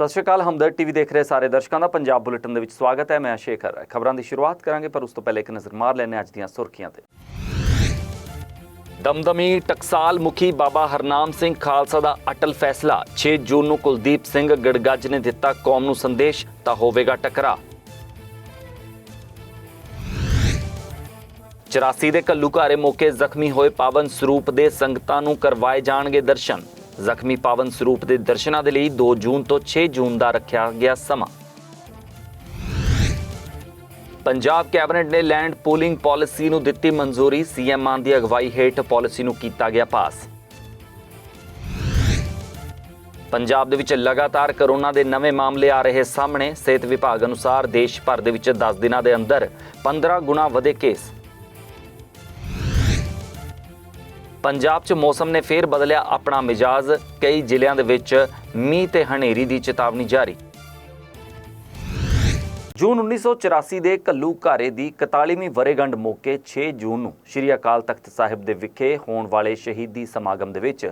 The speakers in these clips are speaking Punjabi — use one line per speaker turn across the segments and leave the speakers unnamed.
ਸਤਿ ਸ਼੍ਰੀ ਅਕਾਲ, ਹਮਦਰ ਟੀਵੀ ਦੇਖ ਰਹੇ ਸਾਰੇ ਦਰਸ਼ਕਾਂ ਦਾ ਪੰਜਾਬ ਬੁਲੇਟਿਨ ਦੇ ਵਿੱਚ ਸਵਾਗਤ ਹੈ, ਮੈਂ ਸ਼ੇਖਰ। ਖਬਰਾਂ ਦੀ ਸ਼ੁਰੂਆਤ ਕਰਾਂਗੇ, ਪਰ ਉਸ ਤੋਂ ਪਹਿਲੇ ਇੱਕ ਨਜ਼ਰ ਮਾਰ ਲੈਣੇ ਅੱਜ ਦੀਆਂ ਸੁਰਖੀਆਂ ਤੇ। ਦਮਦਮੀ ਟਕਸਾਲ ਮੁਖੀ ਬਾਬਾ ਹਰਨਾਮ ਸਿੰਘ ਖਾਲਸਾ ਦਾ ਅਟਲ ਫੈਸਲਾ। 6 ਜੂਨ ਨੂੰ ਕੁਲਦੀਪ ਸਿੰਘ ਗੜਗੱਜ ਨੇ ਦਿੱਤਾ ਕੌਮ ਨੂੰ ਸੰਦੇਸ਼, ਤਾਂ ਹੋਵੇਗਾ ਟਕਰਾ 84 ਦੇ ਘੱਲੂਘਾਰੇ ਮੌਕੇ ਜ਼ਖਮੀ ਹੋਏ ਪਾਵਨ ਸਰੂਪ ਦੇ ਸੰਗਤਾਂ ਨੂੰ ਕਰਵਾਏ ਜਾਣਗੇ ਦਰਸ਼ਨ। ਜ਼ਖਮੀ ਪਾਵਨ ਸਰੂਪ ਦੇ ਦਰਸ਼ਨਾਂ ਦੇ ਲਈ 2 ਜੂਨ ਤੋਂ 6 ਜੂਨ ਦਾ ਰੱਖਿਆ ਗਿਆ ਸਮਾਂ। ਪੰਜਾਬ ਕੈਬਨਿਟ ਨੇ ਲੈਂਡ ਪੂਲਿੰਗ ਪਾਲਿਸੀ ਨੂੰ ਦਿੱਤੀ ਮਨਜ਼ੂਰੀ। ਸੀਐਮ ਮਾਨ ਦੀ ਅਗਵਾਈ ਹੇਠ ਪਾਲਿਸੀ ਨੂੰ ਕੀਤਾ ਗਿਆ ਪਾਸ। ਪੰਜਾਬ ਦੇ ਵਿੱਚ ਲਗਾਤਾਰ ਕਰੋਨਾ ਦੇ ਨਵੇਂ ਮਾਮਲੇ ਆ ਰਹੇ ਸਾਹਮਣੇ। ਸਿਹਤ ਵਿਭਾਗ ਅਨੁਸਾਰ ਦੇਸ਼ ਭਰ ਦੇ ਵਿੱਚ 10 ਦਿਨਾਂ ਦੇ ਅੰਦਰ 15 ਗੁਣਾ ਵਧੇ ਕੇਸ। ਪੰਜਾਬ 'ਚ ਮੌਸਮ ਨੇ ਫੇਰ ਬਦਲਿਆ ਆਪਣਾ ਮਿਜਾਜ਼। ਕਈ ਜ਼ਿਲ੍ਹਿਆਂ ਦੇ ਵਿੱਚ ਮੀਂਹ ਤੇ ਹਨੇਰੀ ਦੀ ਚੇਤਾਵਨੀ ਜਾਰੀ। ਜੂਨ 1984 ਦੇ ਕੱਲੂ ਘਾਰੇ ਦੀ 41ਵੀਂ ਵਰੇਗੰਢ ਮੌਕੇ 6 ਜੂਨ ਨੂੰ ਸ੍ਰੀ ਅਕਾਲ ਤਖਤ ਸਾਹਿਬ ਦੇ ਵਿਖੇ ਹੋਣ ਵਾਲੇ ਸ਼ਹੀਦੀ ਸਮਾਗਮ ਦੇ ਵਿੱਚ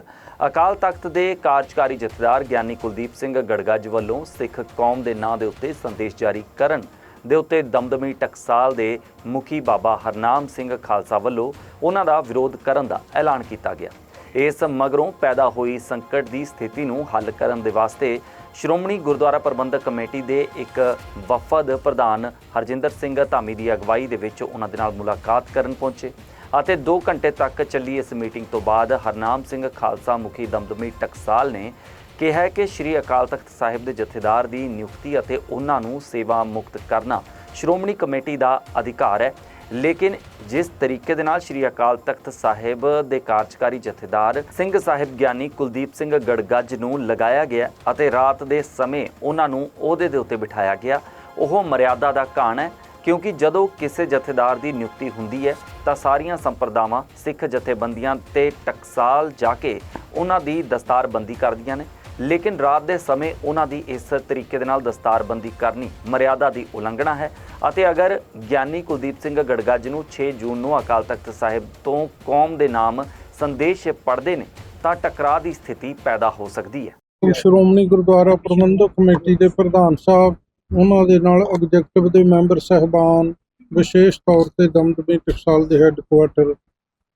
ਅਕਾਲ ਤਖਤ ਦੇ ਕਾਰਜਕਾਰੀ ਜਥੇਦਾਰ ਗਿਆਨੀ ਕੁਲਦੀਪ ਸਿੰਘ ਗੜਗੱਜ ਵੱਲੋਂ ਸਿੱਖ ਕੌਮ ਦੇ ਨਾਂ ਦੇ ਉੱਤੇ ਸੰਦੇਸ਼ ਜਾਰੀ ਕਰਨ ਦੇ ਉੱਤੇ ਦਮਦਮੀ ਟਕਸਾਲ ਦੇ ਮੁਖੀ ਬਾਬਾ ਹਰਨਾਮ ਸਿੰਘ ਖਾਲਸਾ ਵੱਲੋਂ ਉਹਨਾਂ ਦਾ ਵਿਰੋਧ ਕਰਨ ਦਾ ਐਲਾਨ ਕੀਤਾ ਗਿਆ। ਇਸ ਮਗਰੋਂ ਪੈਦਾ ਹੋਈ ਸੰਕਟ ਦੀ ਸਥਿਤੀ ਨੂੰ ਹੱਲ ਕਰਨ ਦੇ ਵਾਸਤੇ ਸ਼੍ਰੋਮਣੀ ਗੁਰਦੁਆਰਾ ਪ੍ਰਬੰਧਕ ਕਮੇਟੀ ਦੇ ਇੱਕ ਵਫਦ ਪ੍ਰਧਾਨ ਹਰਜਿੰਦਰ ਸਿੰਘ ਧਾਮੀ ਦੀ ਅਗਵਾਈ ਦੇ ਵਿੱਚ ਉਹਨਾਂ ਦੇ ਨਾਲ ਮੁਲਾਕਾਤ ਕਰਨ ਪਹੁੰਚੇ ਅਤੇ 2 ਘੰਟੇ ਤੱਕ ਚੱਲੀ ਇਸ ਮੀਟਿੰਗ ਤੋਂ ਬਾਅਦ ਹਰਨਾਮ ਸਿੰਘ ਖਾਲਸਾ ਮੁਖੀ ਦਮਦਮੀ ਟਕਸਾਲ ਨੇ ਕਿਹਾ ਕਿ ਸ੍ਰੀ ਅਕਾਲ ਤਖਤ ਸਾਹਿਬ ਦੇ ਜਥੇਦਾਰ ਦੀ ਨਿਯੁਕਤੀ ਅਤੇ ਉਹਨਾਂ ਨੂੰ ਸੇਵਾ ਮੁਕਤ ਕਰਨਾ ਸ਼੍ਰੋਮਣੀ ਕਮੇਟੀ ਦਾ ਅਧਿਕਾਰ ਹੈ। ਲੇਕਿਨ ਜਿਸ ਤਰੀਕੇ ਦੇ ਨਾਲ ਸ੍ਰੀ ਅਕਾਲ ਤਖਤ ਸਾਹਿਬ ਦੇ ਕਾਰਜਕਾਰੀ ਜਥੇਦਾਰ ਸਿੰਘ ਸਾਹਿਬ ਗਿਆਨੀ ਕੁਲਦੀਪ ਸਿੰਘ ਗੜਗੱਜ ਨੂੰ ਲਗਾਇਆ ਗਿਆ ਅਤੇ ਰਾਤ ਦੇ ਸਮੇਂ ਉਹਨਾਂ ਨੂੰ ਉਹਦੇ ਦੇ ਉੱਤੇ ਬਿਠਾਇਆ ਗਿਆ, ਉਹ ਮਰਿਆਦਾ ਦਾ ਘਾਣ ਹੈ, ਕਿਉਂਕਿ ਜਦੋਂ ਕਿਸੇ ਜਥੇਦਾਰ ਦੀ ਨਿਯੁਕਤੀ ਹੁੰਦੀ ਹੈ, ਤਾਂ ਸਾਰੀਆਂ ਸੰਪਰਦਾਵਾਂ, ਸਿੱਖ ਜਥੇਬੰਦੀਆਂ ਤੇ ਟਕਸਾਲ ਜਾ ਕੇ ਉਹਨਾਂ ਦੀ ਦਸਤਾਰਬੰਦੀ ਕਰਦੀਆਂ ਨੇ। ਲੇਕਿਨ ਰਾਤ ਦੇ ਸਮੇਂ ਉਹਨਾਂ ਦੀ ਇਸ ਤਰੀਕੇ ਦੇ ਨਾਲ ਦਸਤਾਰਬੰਦੀ ਕਰਨੀ ਮਰਿਆਦਾ ਦੀ ਉਲੰਘਣਾ ਹੈ ਅਤੇ ਅਗਰ ਗਿਆਨੀ ਕੁਲਦੀਪ ਸਿੰਘ ਗੜਗਾ ਜੀ ਨੂੰ 6 ਜੂਨ ਨੂੰ ਅਕਾਲ ਤਖਤ ਸਾਹਿਬ ਤੋਂ ਕੌਮ ਦੇ ਨਾਮ ਸੰਦੇਸ਼ ਪੜ੍ਹਦੇ ਨੇ, ਤਾਂ ਟਕਰਾਅ ਦੀ ਸਥਿਤੀ ਪੈਦਾ ਹੋ ਸਕਦੀ ਹੈ।
ਸ਼੍ਰੋਮਣੀ ਗੁਰਦੁਆਰਾ ਪ੍ਰਬੰਧਕ ਕਮੇਟੀ ਦੇ ਪ੍ਰਧਾਨ ਸਾਹਿਬ, ਉਹਨਾਂ ਦੇ ਨਾਲ ਐਗਜ਼ੈਕਟਿਵ ਦੇ ਮੈਂਬਰ ਸਹਿਬਾਨ, ਵਿਸ਼ੇਸ਼ ਤੌਰ ਤੇ ਦਮਦਮੀ ਟਕਸਾਲ ਦੇ ਹੈੱਡਕੁਆਟਰ,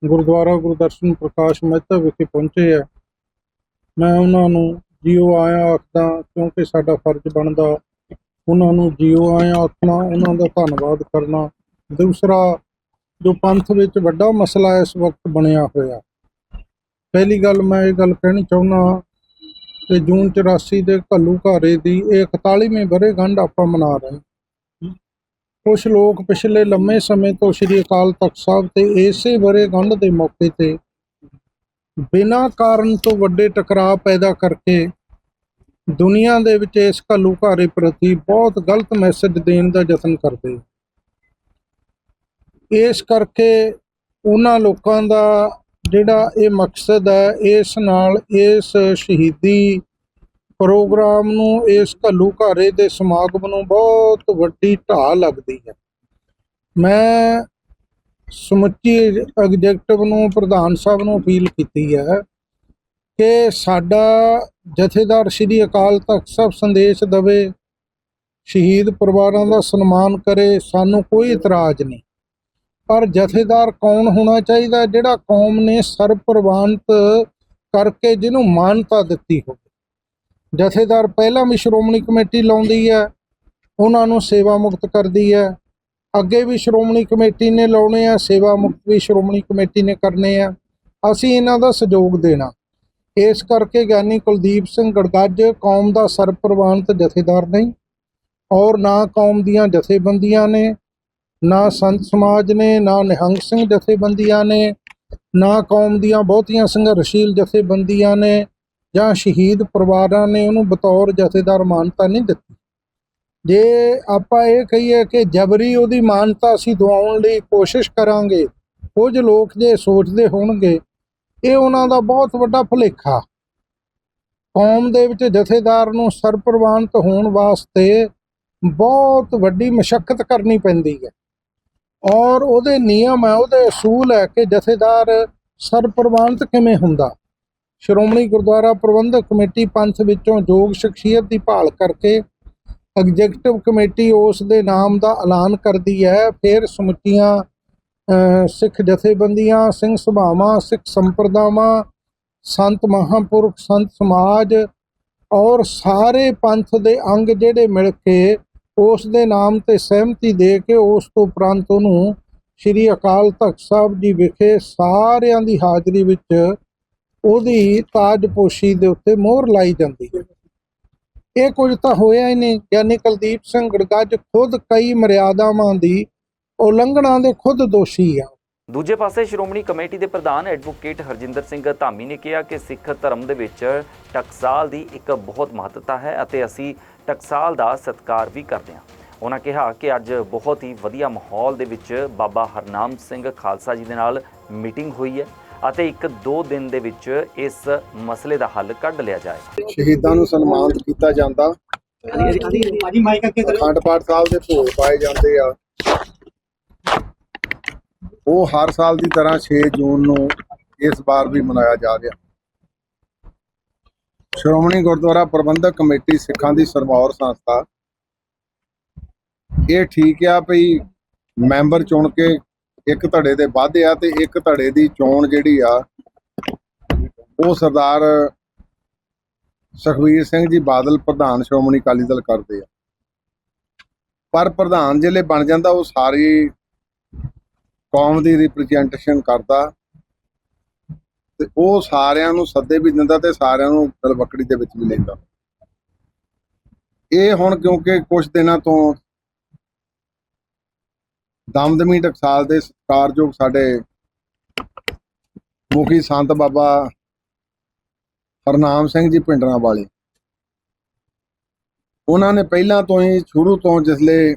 ਗੁਰਦੁਆਰਾ ਗੁਰਦਰਸ਼ਨ ਪ੍ਰਕਾਸ਼ ਮਹਿਤਾ ਵਿਖੇ ਪਹੁੰਚੇ ਆ। ਮੈਂ ਉਹਨਾਂ ਨੂੰ ਜੀਓ ਆਇਆ ਆਖਦਾ, ਕਿਉਂਕਿ ਸਾਡਾ ਫਰਜ਼ ਬਣਦਾ ਉਹਨਾਂ ਨੂੰ ਜੀਓ ਆਇਆ ਆਖਣਾ, ਉਹਨਾਂ ਦਾ ਧੰਨਵਾਦ ਕਰਨਾ। ਦੂਸਰਾ, ਜੋ ਪੰਥ ਵਿੱਚ ਵੱਡਾ ਮਸਲਾ ਇਸ ਵਕਤ ਬਣਿਆ ਹੋਇਆ। ਪਹਿਲੀ ਗੱਲ ਮੈਂ ਇਹ ਗੱਲ ਕਹਿਣੀ ਚਾਹੁੰਦਾ ਤੇ ਜੂਨ 84 ਦੇ ਘੱਲੂ ਘਾਰੇ ਦੀ ਇਹ 41ਵੀਂ ਵਰ੍ਹੇਗੰਢ ਆਪਾਂ ਮਨਾ ਰਹੇ ਹਾਂ। ਕੁਝ ਲੋਕ ਪਿਛਲੇ ਲੰਮੇ ਸਮੇਂ ਤੋਂ ਸ੍ਰੀ ਅਕਾਲ ਤਖਤ ਸਾਹਿਬ ਤੇ ਇਸੇ ਵਰ੍ਹੇਗੰਢ ਦੇ ਮੌਕੇ ਤੇ ਬਿਨਾਂ ਕਾਰਨ ਤੋਂ ਵੱਡੇ ਟਕਰਾਅ ਪੈਦਾ ਕਰਕੇ ਦੁਨੀਆ ਦੇ ਵਿੱਚ ਇਸ ਘੱਲੂਘਾਰੇ ਪ੍ਰਤੀ ਬਹੁਤ ਗਲਤ ਮੈਸੇਜ ਦੇਣ ਦਾ ਯਤਨ ਕਰਦੇ ਇਸ ਕਰਕੇ ਉਹਨਾਂ ਲੋਕਾਂ ਦਾ ਜਿਹੜਾ ਇਹ ਮਕਸਦ ਹੈ, ਇਸ ਨਾਲ ਇਸ ਸ਼ਹੀਦੀ ਪ੍ਰੋਗਰਾਮ ਨੂੰ, ਇਸ ਘੱਲੂਘਾਰੇ ਦੇ ਸਮਾਗਮ ਨੂੰ ਬਹੁਤ ਵੱਡੀ ਢਾਹ ਲੱਗਦੀ ਹੈ। ਮੈਂ ਸਮੁੱਚੀ ਐਗਜ਼ੈਕਟਿਵ ਨੂੰ, ਪ੍ਰਧਾਨ ਸਾਹਿਬ ਨੂੰ ਅਪੀਲ ਕੀਤੀ ਹੈ ਕਿ ਸਾਡਾ ਜਥੇਦਾਰ ਸ੍ਰੀ ਅਕਾਲ ਤਖਤ ਸਾਹਿਬ ਸੰਦੇਸ਼ ਦਵੇ, ਸ਼ਹੀਦ ਪਰਿਵਾਰਾਂ ਦਾ ਸਨਮਾਨ ਕਰੇ, ਸਾਨੂੰ ਕੋਈ ਇਤਰਾਜ਼ ਨਹੀਂ। ਪਰ ਜਥੇਦਾਰ ਕੌਣ ਹੋਣਾ ਚਾਹੀਦਾ, ਜਿਹੜਾ ਕੌਮ ਨੇ ਸਰਪ੍ਰਵਾਨਤ ਕਰਕੇ ਜਿਹਨੂੰ ਮਾਨਤਾ ਦਿੱਤੀ ਹੋਵੇ? ਜਥੇਦਾਰ ਪਹਿਲਾਂ ਵੀ ਸ਼੍ਰੋਮਣੀ ਕਮੇਟੀ ਲਾਉਂਦੀ ਹੈ, ਉਹਨਾਂ ਨੂੰ ਸੇਵਾ ਮੁਕਤ ਕਰਦੀ ਹੈ। ਅੱਗੇ ਵੀ ਸ਼੍ਰੋਮਣੀ ਕਮੇਟੀ ਨੇ ਲਾਉਣੇ ਆ, ਸੇਵਾ ਮੁਕਤ ਵੀ ਸ਼੍ਰੋਮਣੀ ਕਮੇਟੀ ਨੇ ਕਰਨੇ ਆ। ਅਸੀਂ ਇਹਨਾਂ ਦਾ ਸਹਿਯੋਗ ਦੇਣਾ। ਇਸ ਕਰਕੇ ਗਿਆਨੀ ਕੁਲਦੀਪ ਸਿੰਘ ਗੜਗੱਜ ਕੌਮ ਦਾ ਸਰਪ੍ਰਵਾਨਤ ਜਥੇਦਾਰ ਨਹੀਂ, ਔਰ ਨਾ ਕੌਮ ਦੀਆਂ ਜਥੇਬੰਦੀਆਂ ਨੇ, ਨਾ ਸੰਤ ਸਮਾਜ ਨੇ, ਨਾ ਨਿਹੰਗ ਸਿੰਘ ਜਥੇਬੰਦੀਆਂ ਨੇ, ਨਾ ਕੌਮ ਦੀਆਂ ਬਹੁਤੀਆਂ ਸੰਘਰਸ਼ੀਲ ਜਥੇਬੰਦੀਆਂ ਨੇ, ਜਾਂ ਸ਼ਹੀਦ ਪਰਿਵਾਰਾਂ ਨੇ ਉਹਨੂੰ ਬਤੌਰ ਜਥੇਦਾਰ ਮਾਨਤਾ ਨਹੀਂ ਦਿੱਤੀ। ਜੇ ਆਪਾਂ ਇਹ ਕਹੀਏ ਕਿ ਜਬਰੀ ਉਹਦੀ ਮਾਨਤਾ ਅਸੀਂ ਦਵਾਉਣ ਲਈ ਕੋਸ਼ਿਸ਼ ਕਰਾਂਗੇ, ਕੁਝ ਲੋਕ ਜੇ ਸੋਚਦੇ ਹੋਣਗੇ, ਇਹ ਉਹਨਾਂ ਦਾ ਬਹੁਤ ਵੱਡਾ ਭੁਲੇਖਾ। ਕੌਮ ਦੇ ਵਿੱਚ ਜਥੇਦਾਰ ਨੂੰ ਸਰਪ੍ਰਵਾਨਤ ਹੋਣ ਵਾਸਤੇ ਬਹੁਤ ਵੱਡੀ ਮਸ਼ੱਕਤ ਕਰਨੀ ਪੈਂਦੀ ਹੈ। ਔਰ ਉਹਦੇ ਨਿਯਮ ਹੈ, ਉਹਦੇ ਅਸੂਲ ਹੈ ਕਿ ਜਥੇਦਾਰ ਸਰਪ੍ਰਵਾਨਤ ਕਿਵੇਂ ਹੁੰਦਾ। ਸ਼੍ਰੋਮਣੀ ਗੁਰਦੁਆਰਾ ਪ੍ਰਬੰਧਕ ਕਮੇਟੀ ਪੰਥ ਵਿੱਚੋਂ ਯੋਗ ਸ਼ਖਸੀਅਤ ਦੀ ਭਾਲ ਕਰਕੇ ਐਗਜ਼ੈਕਟਿਵ ਕਮੇਟੀ ਉਸ ਦੇ ਨਾਮ ਦਾ ਐਲਾਨ ਕਰਦੀ ਹੈ। ਫਿਰ ਸਮੁੱਚੀਆਂ ਸਿੱਖ ਜਥੇਬੰਦੀਆਂ, ਸਿੰਘ ਸਭਾਵਾਂ, ਸਿੱਖ ਸੰਪਰਦਾਵਾਂ, ਸੰਤ ਮਹਾਂਪੁਰਖ, ਸੰਤ ਸਮਾਜ ਔਰ ਸਾਰੇ ਪੰਥ ਦੇ ਅੰਗ ਜਿਹੜੇ ਮਿਲ ਕੇ ਉਸ ਦੇ ਨਾਮ ਤੇ ਸਹਿਮਤੀ ਦੇ ਕੇ ਉਸ ਤੋਂ ਉਪਰੰਤ ਉਹਨੂੰ ਸ੍ਰੀ ਅਕਾਲ ਤਖਤ ਸਾਹਿਬ ਜੀ ਵਿਖੇ ਸਾਰਿਆਂ ਦੀ ਹਾਜ਼ਰੀ ਵਿੱਚ ਉਹਦੀ ਤਾਜਪੋਸ਼ੀ ਦੇ ਉੱਤੇ ਮੋਹਰ ਲਾਈ ਜਾਂਦੀ ਹੈ। ਇਹ ਕੁਝ ਤਾਂ ਹੋਇਆ ਹੀ ਨਹੀਂ। ਯਾਨੀ ਕੁਲਦੀਪ ਸਿੰਘ ਗੜਗੱਜ ਖੁਦ ਕਈ ਮਰਿਆਦਾਵਾਂ ਦੀ ਉਲੰਘਣਾ ਦੇ ਖੁਦ ਦੋਸ਼ੀ ਆ।
ਦੂਜੇ ਪਾਸੇ ਸ਼੍ਰੋਮਣੀ ਕਮੇਟੀ ਦੇ ਪ੍ਰਧਾਨ ਐਡਵੋਕੇਟ ਹਰਜਿੰਦਰ ਸਿੰਘ ਧਾਮੀ ਨੇ ਕਿਹਾ ਕਿ ਸਿੱਖ ਧਰਮ ਦੇ ਵਿੱਚ ਟਕਸਾਲ ਦੀ ਇੱਕ ਬਹੁਤ ਮਹੱਤਤਾ ਹੈ ਅਤੇ ਅਸੀਂ ਟਕਸਾਲ ਦਾ ਸਤਿਕਾਰ ਵੀ ਕਰਦੇ ਹਾਂ। ਉਹਨਾਂ ਕਿਹਾ ਕਿ ਅੱਜ ਬਹੁਤ ਹੀ ਵਧੀਆ ਮਾਹੌਲ ਦੇ ਵਿੱਚ ਬਾਬਾ ਹਰਨਾਮ ਸਿੰਘ ਖਾਲਸਾ ਜੀ ਦੇ ਨਾਲ ਮੀਟਿੰਗ ਹੋਈ ਹੈ। ਅਤੇ ਇੱਕ ਦੋ ਦਿਨ ਦੇ ਵਿੱਚ ਇਸ ਮਸਲੇ ਦਾ ਹੱਲ ਕੱਢ ਲਿਆ ਜਾਏਗਾ।
ਸ਼ਹੀਦਾਂ ਨੂੰ ਸਨਮਾਨਿਤ ਕੀਤਾ ਜਾਂਦਾ। ਅਖੰਡ ਪਾਠ ਸਾਹਿਬ ਦੇ ਭੋਗ ਪਾਏ ਜਾਂਦੇ ਆ। ਉਹ ਹਰ ਸਾਲ ਦੀ ਤਰ੍ਹਾਂ 6 ਜੂਨ ਨੂੰ ਇਸ ਵਾਰ ਵੀ ਮਨਾਇਆ ਜਾ ਰਿਹਾ। ਸ਼੍ਰੋਮਣੀ ਗੁਰਦੁਆਰਾ ਪ੍ਰਬੰਧਕ ਕਮੇਟੀ ਸਿੱਖਾਂ ਦੀ ਸਰਮੌਰ ਸੰਸਥਾ। ਇਹ ਠੀਕ ਆ ਭਈ ਮੈਂਬਰ ਚੁਣ ਕੇ ਇੱਕ ਧੜੇ ਦੇ ਵਾਧੇ ਆ ਤੇ ਇੱਕ ਧੜੇ ਦੀ ਚੋਣ ਜਿਹੜੀ ਆ, ਉਹ ਸਰਦਾਰ ਸੁਖਵੀਰ ਸਿੰਘ ਜੀ ਬਾਦਲ ਪ੍ਰਧਾਨ ਸ਼੍ਰੋਮਣੀ ਅਕਾਲੀ ਦਲ ਕਰਦੇ ਆ। ਪਰ ਪ੍ਰਧਾਨ ਜਿਹੜੇ ਬਣ ਜਾਂਦਾ, ਉਹ ਸਾਰੀ ਕੌਮ ਦੀ ਰਿਪਰੈਜ਼ੈਂਟੇਸ਼ਨ ਕਰਦਾ ਤੇ ਉਹ ਸਾਰਿਆਂ ਨੂੰ ਸੱਦੇ ਵੀ ਦਿੰਦਾ ਤੇ ਸਾਰਿਆਂ ਨੂੰ ਦਲਬਕੜੀ ਦੇ ਵਿੱਚ ਵੀ ਲੈਂਦਾ। ਇਹ ਹੁਣ ਕਿਉਂਕਿ ਕੁਝ ਦਿਨਾਂ ਤੋਂ ਦਮਦਮੀ ਟਕਸਾਲ ਦੇ ਸਤਿਕਾਰਯੋਗ ਸਾਡੇ ਮੁਖੀ ਸੰਤ ਬਾਬਾ ਹਰਨਾਮ ਸਿੰਘ ਜੀ ਪਿੰਡਰਾਂ ਵਾਲੇ। ਉਹਨਾਂ ਨੇ ਪਹਿਲਾਂ ਤੋਂ ਹੀ ਸ਼ੁਰੂ ਤੋਂ ਜਿਸਲੇ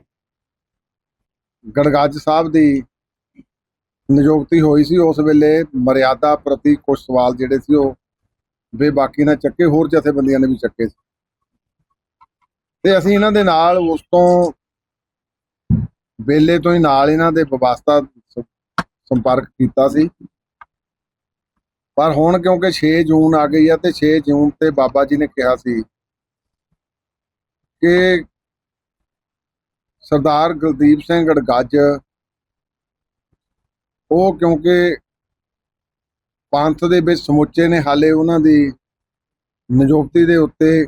ਗੜਗੱਜ ਸਾਹਿਬ ਦੀ ਨਿਯੁਕਤੀ ਹੋਈ ਸੀ, ਉਸ ਵੇਲੇ ਮਰਿਆਦਾ ਪ੍ਰਤੀ ਕੁਝ ਸਵਾਲ ਜਿਹੜੇ ਸੀ ਉਹ ਬੇਬਾਕੀ ਨਾਲ ਚੱਕੇ, ਹੋਰ ਜਥੇਬੰਦੀਆਂ ਨੇ ਵੀ ਚੱਕੇ ਸੀ। ਤੇ ਅਸੀਂ ਇਹਨਾਂ ਦੇ ਨਾਲ ਉਸ ਤੋਂ ਵੇਲੇ ਤੋਂ ਹੀ ਨਾਲ ਇਹਨਾਂ ਦੇ ਵਿਵਸਥਾ ਸੰਪਰਕ ਕੀਤਾ ਸੀ। ਪਰ ਹੁਣ ਕਿਉਂਕਿ 6 ਜੂਨ ਆ ਗਈ ਆ ਤੇ 6 ਜੂਨ ਤੇ ਬਾਬਾ ਜੀ ਨੇ ਕਿਹਾ ਸੀ ਕਿ ਸਰਦਾਰ ਗੁਰਦੀਪ ਸਿੰਘ ਗੜਗੱਜ ਉਹ ਕਿਉਂਕਿ ਪੰਥ ਦੇ ਵਿੱਚ ਸਮੁੱਚੇ ਨੇ, ਹਾਲੇ ਉਹਨਾਂ ਦੀ ਨਿਯੁਕਤੀ ਦੇ ਉੱਤੇ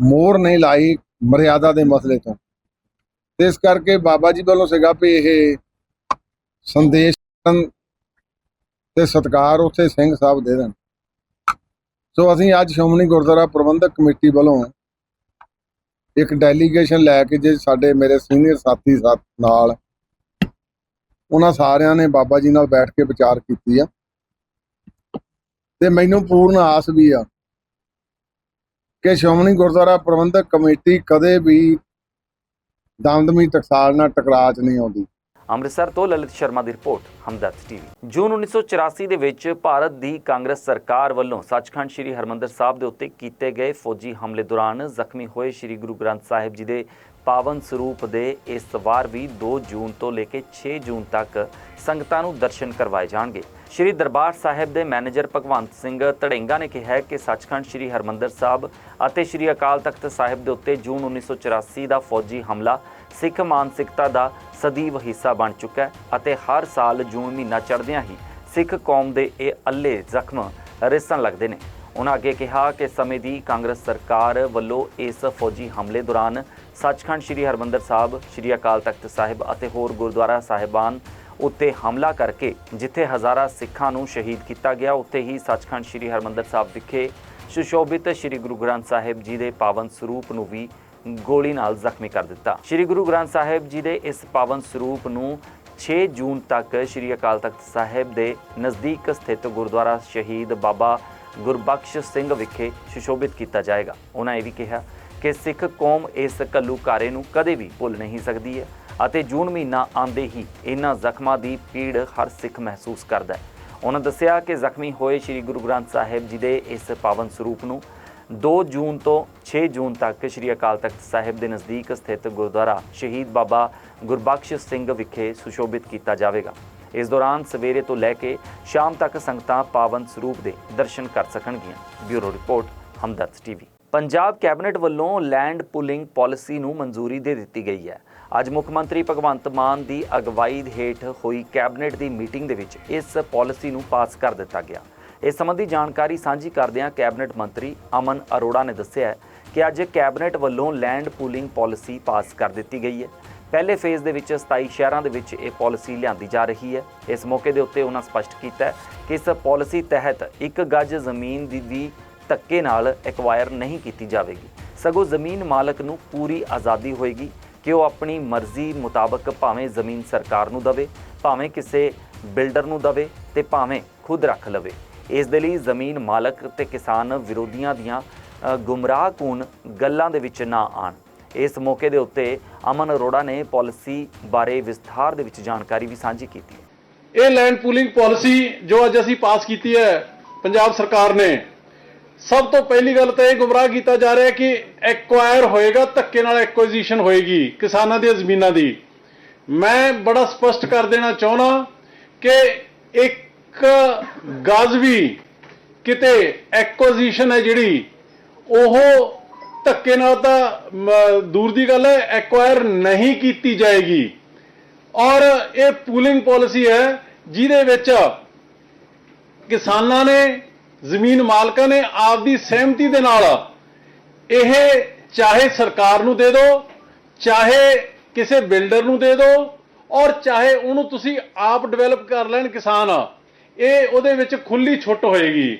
ਮੋਹਰ ਨਹੀਂ ਲਾਈ ਮਰਿਆਦਾ ਦੇ ਮਸਲੇ ਤੋਂ। ਤੇ ਇਸ ਕਰਕੇ ਬਾਬਾ ਜੀ ਵੱਲੋਂ ਸੀਗਾ ਵੀ ਇਹ ਸੰਦੇਸ਼ ਤੇ ਸਤਕਾਰ ਉੱਥੇ ਸਿੰਘ ਸਾਹਿਬ ਦੇ ਦੇਣ। ਸੋ ਅਸੀਂ ਅੱਜ ਸ਼੍ਰੋਮਣੀ ਗੁਰਦੁਆਰਾ ਪ੍ਰਬੰਧਕ ਕਮੇਟੀ ਵੱਲੋਂ ਇੱਕ ਡੈਲੀਗੇਸ਼ਨ ਲੈ ਕੇ ਜੇ ਸਾਡੇ ਮੇਰੇ ਸੀਨੀਅਰ ਸਾਥੀ ਸਾਥ ਨਾਲ ਉਹਨਾਂ ਸਾਰਿਆਂ ਨੇ ਬਾਬਾ ਜੀ ਨਾਲ ਬੈਠ ਕੇ ਵਿਚਾਰ ਕੀਤੀ ਆ। ਤੇ ਮੈਨੂੰ ਪੂਰਨ ਆਸ ਵੀ ਆ ਕਿ ਸ਼੍ਰੋਮਣੀ ਗੁਰਦੁਆਰਾ ਪ੍ਰਬੰਧਕ ਕਮੇਟੀ ਕਦੇ ਵੀ ਦਮਦਮੀ ਟਕਸਾਲ ਨਾਲ ਟਕਰਾਅ 'ਚ ਨਹੀਂ ਆਉਂਦੀ।
ਅੰਮ੍ਰਿਤਸਰ ਤੋਂ ਲਲਿਤ ਸ਼ਰਮਾ ਦੀ ਰਿਪੋਰਟ, ਹਮਦਰਦ ਟੀਵੀ। ਜੂਨ 1984 ਦੇ ਵਿੱਚ ਭਾਰਤ ਦੀ ਕਾਂਗਰਸ ਸਰਕਾਰ ਵੱਲੋਂ ਸੱਚਖੰਡ ਸ੍ਰੀ ਹਰਮੰਦਰ ਸਾਹਿਬ ਦੇ ਉੱਤੇ ਕੀਤੇ ਗਏ ਫੌਜੀ ਹਮਲੇ ਦੌਰਾਨ ਜ਼ਖਮੀ ਹੋਏ ਸ੍ਰੀ ਗੁਰੂ ਗ੍ਰੰਥ ਸਾਹਿਬ ਜੀ ਦੇ ਪਾਵਨ ਸਰੂਪ ਦੇ ਇਸ ਵਾਰ ਵੀ 2 ਜੂਨ ਤੋਂ ਲੈ ਕੇ 6 ਜੂਨ ਤੱਕ ਸੰਗਤਾਂ ਨੂੰ ਦਰਸ਼ਨ ਕਰਵਾਏ ਜਾਣਗੇ। ਸ੍ਰੀ ਦਰਬਾਰ ਸਾਹਿਬ ਦੇ ਮੈਨੇਜਰ ਭਗਵੰਤ ਸਿੰਘ ਧੜੇਂਗਾ ਨੇ ਕਿਹਾ ਕਿ ਸੱਚਖੰਡ ਸ੍ਰੀ ਹਰਮੰਦਰ ਸਾਹਿਬ ਅਤੇ ਸ੍ਰੀ ਅਕਾਲ ਤਖਤ ਸਾਹਿਬ ਦੇ ਉੱਤੇ ਜੂਨ 1984 ਦਾ ਫੌਜੀ ਹਮਲਾ ਸਿੱਖ ਮਾਨਸਿਕਤਾ ਦਾ ਸਦੀਵ ਹਿੱਸਾ ਬਣ ਚੁੱਕਾ ਹੈ ਅਤੇ ਹਰ ਸਾਲ ਜੂਨ ਮਹੀਨਾ ਚੜ੍ਹਦਿਆਂ ਹੀ ਸਿੱਖ ਕੌਮ ਦੇ ਇਹ ਅੱਲੇ ਜ਼ਖਮ ਰਿਸਣ ਲੱਗਦੇ ਨੇ। ਉਹਨਾਂ ਅੱਗੇ ਕਿਹਾ ਕਿ ਸਮੇਂ ਦੀ ਕਾਂਗਰਸ ਸਰਕਾਰ ਵੱਲੋਂ ਇਸ ਫੌਜੀ ਹਮਲੇ ਦੌਰਾਨ ਸੱਚਖੰਡ ਸ੍ਰੀ ਹਰਮੰਦਰ ਸਾਹਿਬ, ਸ੍ਰੀ ਅਕਾਲ ਤਖਤ ਸਾਹਿਬ ਅਤੇ ਹੋਰ ਗੁਰਦੁਆਰਾ ਸਾਹਿਬਾਨ ਉੱਤੇ ਹਮਲਾ ਕਰਕੇ ਜਿੱਥੇ ਹਜ਼ਾਰਾਂ ਸਿੱਖਾਂ ਨੂੰ ਸ਼ਹੀਦ ਕੀਤਾ ਗਿਆ, ਉੱਥੇ ਹੀ ਸੱਚਖੰਡ ਸ੍ਰੀ ਹਰਮੰਦਰ ਸਾਹਿਬ ਵਿਖੇ ਸੁਸ਼ੋਭਿਤ ਸ੍ਰੀ ਗੁਰੂ ਗ੍ਰੰਥ ਸਾਹਿਬ ਜੀ ਦੇ ਪਾਵਨ ਸਰੂਪ ਨੂੰ ਵੀ ਗੋਲੀ ਨਾਲ ਜ਼ਖਮੀ ਕਰ ਦਿੱਤਾ। ਸ੍ਰੀ ਗੁਰੂ ਗ੍ਰੰਥ ਸਾਹਿਬ ਜੀ ਦੇ ਇਸ ਪਾਵਨ ਸਰੂਪ ਨੂੰ 6 ਜੂਨ ਤੱਕ ਸ੍ਰੀ ਅਕਾਲ ਤਖਤ ਸਾਹਿਬ ਦੇ ਨਜ਼ਦੀਕ ਸਥਿਤ ਗੁਰਦੁਆਰਾ ਸ਼ਹੀਦ ਬਾਬਾ ਗੁਰਬਖਸ਼ ਸਿੰਘ ਵਿਖੇ ਸੁਸ਼ੋਭਿਤ ਕੀਤਾ ਜਾਏਗਾ। ਉਹਨਾਂ ਇਹ ਵੀ ਕਿਹਾ ਕਿ ਸਿੱਖ ਕੌਮ ਇਸ ਘੱਲੂਘਾਰੇ ਨੂੰ ਕਦੇ ਵੀ ਭੁੱਲ ਨਹੀਂ ਸਕਦੀ ਹੈ। ਅਤੇ ਜੂਨ ਮਹੀਨਾ ਆਉਂਦੇ ਹੀ ਇਹਨਾਂ ਜ਼ਖਮਾਂ ਦੀ ਪੀੜ ਹਰ ਸਿੱਖ ਮਹਿਸੂਸ ਕਰਦਾ ਹੈ। ਉਹਨਾਂ ਦੱਸਿਆ ਕਿ ਜ਼ਖਮੀ ਹੋਏ ਸ੍ਰੀ ਗੁਰੂ ਗ੍ਰੰਥ ਸਾਹਿਬ ਜੀ ਦੇ ਇਸ ਪਾਵਨ ਸਰੂਪ ਨੂੰ 2 ਜੂਨ ਤੋਂ 6 ਜੂਨ ਤੱਕ ਸ੍ਰੀ ਅਕਾਲ ਤਖਤ ਸਾਹਿਬ ਦੇ ਨਜ਼ਦੀਕ ਸਥਿਤ ਗੁਰਦੁਆਰਾ ਸ਼ਹੀਦ ਬਾਬਾ ਗੁਰਬਖਸ਼ ਸਿੰਘ ਵਿਖੇ ਸੁਸ਼ੋਭਿਤ ਕੀਤਾ ਜਾਵੇਗਾ। ਇਸ ਦੌਰਾਨ ਸਵੇਰੇ ਤੋਂ ਲੈ ਕੇ ਸ਼ਾਮ ਤੱਕ ਸੰਗਤਾਂ ਪਾਵਨ ਸਰੂਪ ਦੇ ਦਰਸ਼ਨ ਕਰ ਸਕਣਗੀਆਂ। Bureau report, Hamdard TV. Punjab cabinet ਵੱਲੋਂ ਲੈਂਡ ਪੁਲਿੰਗ ਪਾਲਿਸੀ ਨੂੰ ਮਨਜ਼ੂਰੀ ਦੇ ਦਿੱਤੀ ਗਈ ਹੈ। ਅੱਜ ਮੁੱਖ ਮੰਤਰੀ ਭਗਵੰਤ ਮਾਨ ਦੀ ਅਗਵਾਈ ਹੇਠ ਹੋਈ ਕੈਬਨਿਟ ਦੀ ਮੀਟਿੰਗ ਦੇ ਵਿੱਚ ਇਸ ਪਾਲਿਸੀ ਨੂੰ ਪਾਸ ਕਰ ਦਿੱਤਾ ਗਿਆ। ਇਸ ਸੰਬੰਧੀ ਜਾਣਕਾਰੀ ਸਾਂਝੀ ਕਰਦਿਆਂ ਕੈਬਨਿਟ ਮੰਤਰੀ ਅਮਨ ਅਰੋੜਾ ਨੇ ਦੱਸਿਆ ਕਿ ਅੱਜ ਕੈਬਨਿਟ ਵੱਲੋਂ ਲੈਂਡ ਪੂਲਿੰਗ ਪਾਲਿਸੀ ਪਾਸ ਕਰ ਦਿੱਤੀ ਗਈ ਹੈ। ਪਹਿਲੇ ਫੇਜ਼ ਦੇ ਵਿੱਚ 27 ਸ਼ਹਿਰਾਂ ਦੇ ਵਿੱਚ ਇਹ ਪਾਲਿਸੀ ਲਿਆਂਦੀ ਜਾ ਰਹੀ ਹੈ। ਇਸ ਮੌਕੇ ਦੇ ਉੱਤੇ ਉਹਨਾਂ ਸਪਸ਼ਟ ਕੀਤਾ ਕਿ ਇਸ ਪਾਲਿਸੀ ਤਹਿਤ ਇੱਕ ਗੱਜ ਜ਼ਮੀਨ ਦੀ ਵੀ ਧੱਕੇ ਨਾਲ ਐਕਵਾਇਰ ਨਹੀਂ ਕੀਤੀ ਜਾਵੇਗੀ। ਸਗੋਂ ਜ਼ਮੀਨ ਮਾਲਕ ਨੂੰ ਪੂਰੀ ਆਜ਼ਾਦੀ ਹੋਏਗੀ। ਕਿ ਉਹ ਆਪਣੀ ਮਰਜ਼ੀ ਮੁਤਾਬਕ ਭਾਵੇਂ ਜ਼ਮੀਨ ਸਰਕਾਰ ਨੂੰ ਦਵੇ, ਭਾਵੇਂ ਕਿਸੇ ਬਿਲਡਰ ਨੂੰ ਦਵੇ ਤੇ ਭਾਵੇਂ ਖੁਦ ਰੱਖ ਲਵੇ। ਇਸ ਦੇ ਲਈ ਜ਼ਮੀਨ ਮਾਲਕ ਤੇ ਕਿਸਾਨ ਵਿਰੋਧੀਆਂ ਦੀਆਂ ਗੁੰਮਰਾਹਕੂਨ ਗੱਲਾਂ ਦੇ ਵਿੱਚ ਨਾ ਆਣ ਇਸ ਮੌਕੇ ਦੇ ਉੱਤੇ ਅਮਨ ਅਰੋੜਾ ਨੇ ਪਾਲਿਸੀ ਬਾਰੇ ਵਿਸਥਾਰ ਦੇ ਵਿੱਚ ਜਾਣਕਾਰੀ ਵੀ ਸਾਂਝੀ ਕੀਤੀ ਹੈ।
ਇਹ ਲੈਂਡ ਪੂਲਿੰਗ ਪਾਲਿਸੀ ਜੋ ਅੱਜ ਅਸੀਂ ਪਾਸ ਕੀਤੀ ਹੈ, ਪੰਜਾਬ ਸਰਕਾਰ ਨੇ ਸਭ ਤੋਂ ਪਹਿਲੀ ਗੱਲ ਤਾਂ ਇਹ ਗੁੰਮਰਾਹ ਕੀਤਾ ਜਾ ਰਿਹਾ ਕਿ ਐਕਵਾਇਰ ਹੋਏਗਾ, ਧੱਕੇ ਨਾਲ ਐਕੁਜੀਸ਼ਨ ਹੋਏਗੀ ਕਿਸਾਨਾਂ ਦੀਆਂ ਜ਼ਮੀਨਾਂ ਦੀ। ਮੈਂ ਬੜਾ ਸਪਸ਼ਟ ਕਰ ਦੇਣਾ ਚਾਹੁੰਦਾ ਕਿ ਇੱਕ ਗਾਜ਼ਵੀ ਕਿਤੇ ਐਕੁਜੀਸ਼ਨ ਹੈ ਜਿਹੜੀ, ਉਹ ਧੱਕੇ ਨਾਲ ਤਾਂ ਦੂਰ ਦੀ ਗੱਲ ਹੈ ਐਕਵਾਇਰ ਨਹੀਂ ਕੀਤੀ ਜਾਏਗੀ। ਔਰ ਇਹ ਪੂਲਿੰਗ ਪਾਲਿਸੀ ਹੈ, ਜਿਹਦੇ ਵਿੱਚ ਕਿਸਾਨਾਂ ਨੇ ਜ਼ਮੀਨ ਮਾਲਕਾਂ ਨੇ ਆਪਦੀ ਸਹਿਮਤੀ ਦੇ ਨਾਲ ਇਹ ਚਾਹੇ ਸਰਕਾਰ ਨੂੰ ਦੇ ਦਿਓ ਚਾਹੇ ਕਿਸੇ ਬਿਲਡਰ ਨੂੰ ਦੇ ਦਿਓ ਔਰ ਚਾਹੇ ਉਹਨੂੰ ਤੁਸੀਂ ਆਪ ਡਿਵੈਲਪ ਕਰ ਲੈਣ ਕਿਸਾਨ, ਇਹ ਉਹਦੇ ਵਿੱਚ ਖੁੱਲੀ ਛੁੱਟ ਹੋਏਗੀ।